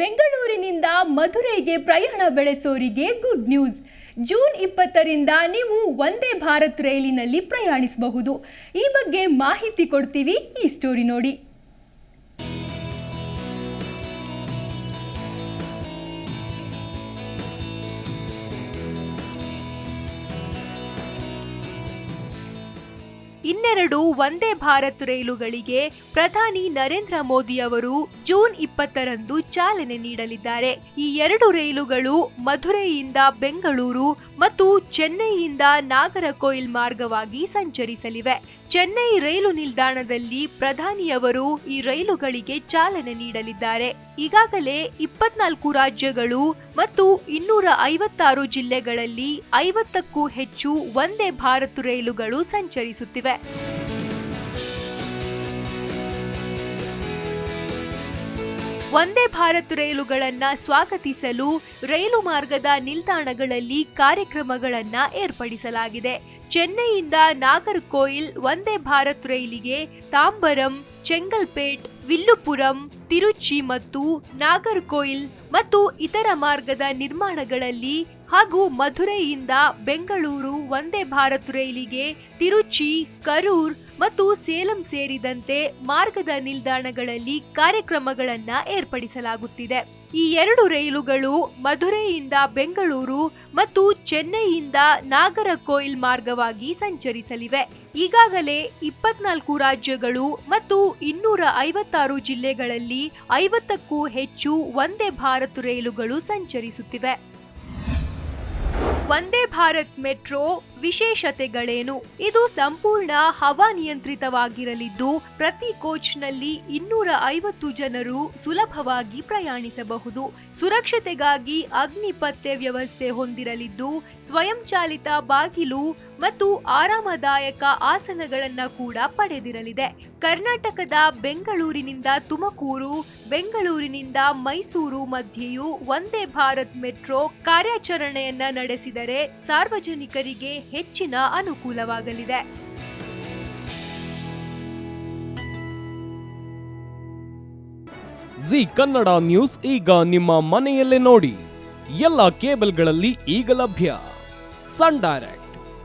ಬೆಂಗಳೂರಿನಿಂದ ಮಧುರೈಗೆ ಪ್ರಯಾಣ ಬೆಳೆಸೋರಿಗೆ good news. June ಇಪ್ಪತ್ತರಿಂದ ನೀವು ಒಂದೇ ಭಾರತ್ ರೈಲಿನಲ್ಲಿ ಪ್ರಯಾಣಿಸಬಹುದು. ಈ ಬಗ್ಗೆ ಮಾಹಿತಿ ಕೊಡ್ತೀವಿ ಈ ಸ್ಟೋರಿ ನೋಡಿ. ಇನ್ನೆರಡು ವಂದೇ ಭಾರತ್ ರೈಲುಗಳಿಗೆ ಪ್ರಧಾನಿ ನರೇಂದ್ರ ಮೋದಿ ಅವರು ಜೂನ್ ಇಪ್ಪತ್ತರಂದು ಚಾಲನೆ ನೀಡಲಿದ್ದಾರೆ. ಈ ಎರಡು ರೈಲುಗಳು ಮಧುರೈಯಿಂದ ಬೆಂಗಳೂರು ಮತ್ತು ಚೆನ್ನೈಯಿಂದ ನಾಗರಕೋಯಿಲ್ ಮಾರ್ಗವಾಗಿ ಸಂಚರಿಸಲಿವೆ. ಚೆನ್ನೈ ರೈಲು ನಿಲ್ದಾಣದಲ್ಲಿ ಪ್ರಧಾನಿಯವರು ಈ ರೈಲುಗಳಿಗೆ ಚಾಲನೆ ನೀಡಲಿದ್ದಾರೆ. ಈಗಾಗಲೇ ಇಪ್ಪತ್ನಾಲ್ಕು ರಾಜ್ಯಗಳು ಮತ್ತು ಇನ್ನೂರ ಐವತ್ತಾರು ಜಿಲ್ಲೆಗಳಲ್ಲಿ ಐವತ್ತಕ್ಕೂ ಹೆಚ್ಚು ವಂದೇ ಭಾರತ್ ರೈಲುಗಳು ಸಂಚರಿಸುತ್ತಿವೆ. ವಂದೇ ಭಾರತ್ ರೈಲುಗಳನ್ನು ಸ್ವಾಗತಿಸಲು ರೈಲು ಮಾರ್ಗದ ನಿಲ್ದಾಣಗಳಲ್ಲಿ ಕಾರ್ಯಕ್ರಮಗಳನ್ನು ಏರ್ಪಡಿಸಲಾಗಿದೆ. ಚೆನ್ನೈಯಿಂದ ನಾಗರ್ಕೋಯಿಲ್ ವಂದೇ ಭಾರತ್ ರೈಲಿಗೆ ತಾಂಬರಂ, ಚೆಂಗಲ್ಪೇಟ್, ವಿಲ್ಲುಪುರಂ ತಿರುಚಿ ಮತ್ತು ನಾಗರ್ಕೋಯಿಲ್ ಮತ್ತು ಇತರ ಮಾರ್ಗದ ನಿರ್ಮಾಣಗಳಲ್ಲಿ ಹಾಗೂ ಮಧುರೈಯಿಂದ ಬೆಂಗಳೂರು ವಂದೇ ಭಾರತ್ ರೈಲಿಗೆ ತಿರುಚಿ, ಕರೂರ್ ಮತ್ತು ಸೇಲಂ ಸೇರಿದಂತೆ ಮಾರ್ಗದ ನಿಲ್ದಾಣಗಳಲ್ಲಿ ಕಾರ್ಯಕ್ರಮಗಳನ್ನ ಏರ್ಪಡಿಸಲಾಗುತ್ತಿದೆ. ಈ ಎರಡು ರೈಲುಗಳು ಮಧುರೆಯಿಂದ ಬೆಂಗಳೂರು ಮತ್ತು ಚೆನ್ನೈಯಿಂದ ನಾಗರಕೋಯಿಲ್ ಮಾರ್ಗವಾಗಿ ಸಂಚರಿಸಲಿವೆ. ಈಗಾಗಲೇ ಇಪ್ಪತ್ನಾಲ್ಕು ರಾಜ್ಯಗಳು ಮತ್ತು ಇನ್ನೂರ ಐವತ್ತಾರು ಜಿಲ್ಲೆಗಳಲ್ಲಿ ಐವತ್ತಕ್ಕೂ ಹೆಚ್ಚು ವಂದೇ ಭಾರತ್ ರೈಲುಗಳು ಸಂಚರಿಸುತ್ತಿವೆ. ವಂದೇ ಭಾರತ್ ಮೆಟ್ರೋ ವಿಶೇಷತೆಗಳೇನು? ಇದು ಸಂಪೂರ್ಣ ಹವಾನಿಯಂತ್ರಿತವಾಗಿರಲಿದ್ದು ಪ್ರತಿ ಕೋಚ್ನಲ್ಲಿ ಇನ್ನೂರ ಐವತ್ತು ಜನರು ಸುಲಭವಾಗಿ ಪ್ರಯಾಣಿಸಬಹುದು. ಸುರಕ್ಷತೆಗಾಗಿ ಅಗ್ನಿಪತ್ತೆ ವ್ಯವಸ್ಥೆ ಹೊಂದಿರಲಿದ್ದು, ಸ್ವಯಂಚಾಲಿತ ಬಾಗಿಲು ಮತ್ತು ಆರಾಮದಾಯಕ ಆಸನಗಳನ್ನ ಕೂಡ ಪಡೆದಿರಲಿದೆ. ಕರ್ನಾಟಕದ ಬೆಂಗಳೂರಿನಿಂದ ತುಮಕೂರು, ಬೆಂಗಳೂರಿನಿಂದ ಮೈಸೂರು ಮಧ್ಯೆಯೂ ಒಂದೇ ಭಾರತ್ ಮೆಟ್ರೋ ಕಾರ್ಯಾಚರಣೆಯನ್ನ ನಡೆಸಿದರೆ ಸಾರ್ವಜನಿಕರಿಗೆ ಹೆಚ್ಚಿನ ಅನುಕೂಲವಾಗಲಿದೆ. ಜಿ ಕನ್ನಡ ನ್ಯೂಸ್ ಈಗ ನಿಮ್ಮ ಮನೆಯಲ್ಲೇ ನೋಡಿ. ಎಲ್ಲ ಕೇಬಲ್ಗಳಲ್ಲಿ ಈಗ ಲಭ್ಯ. Sun Direct.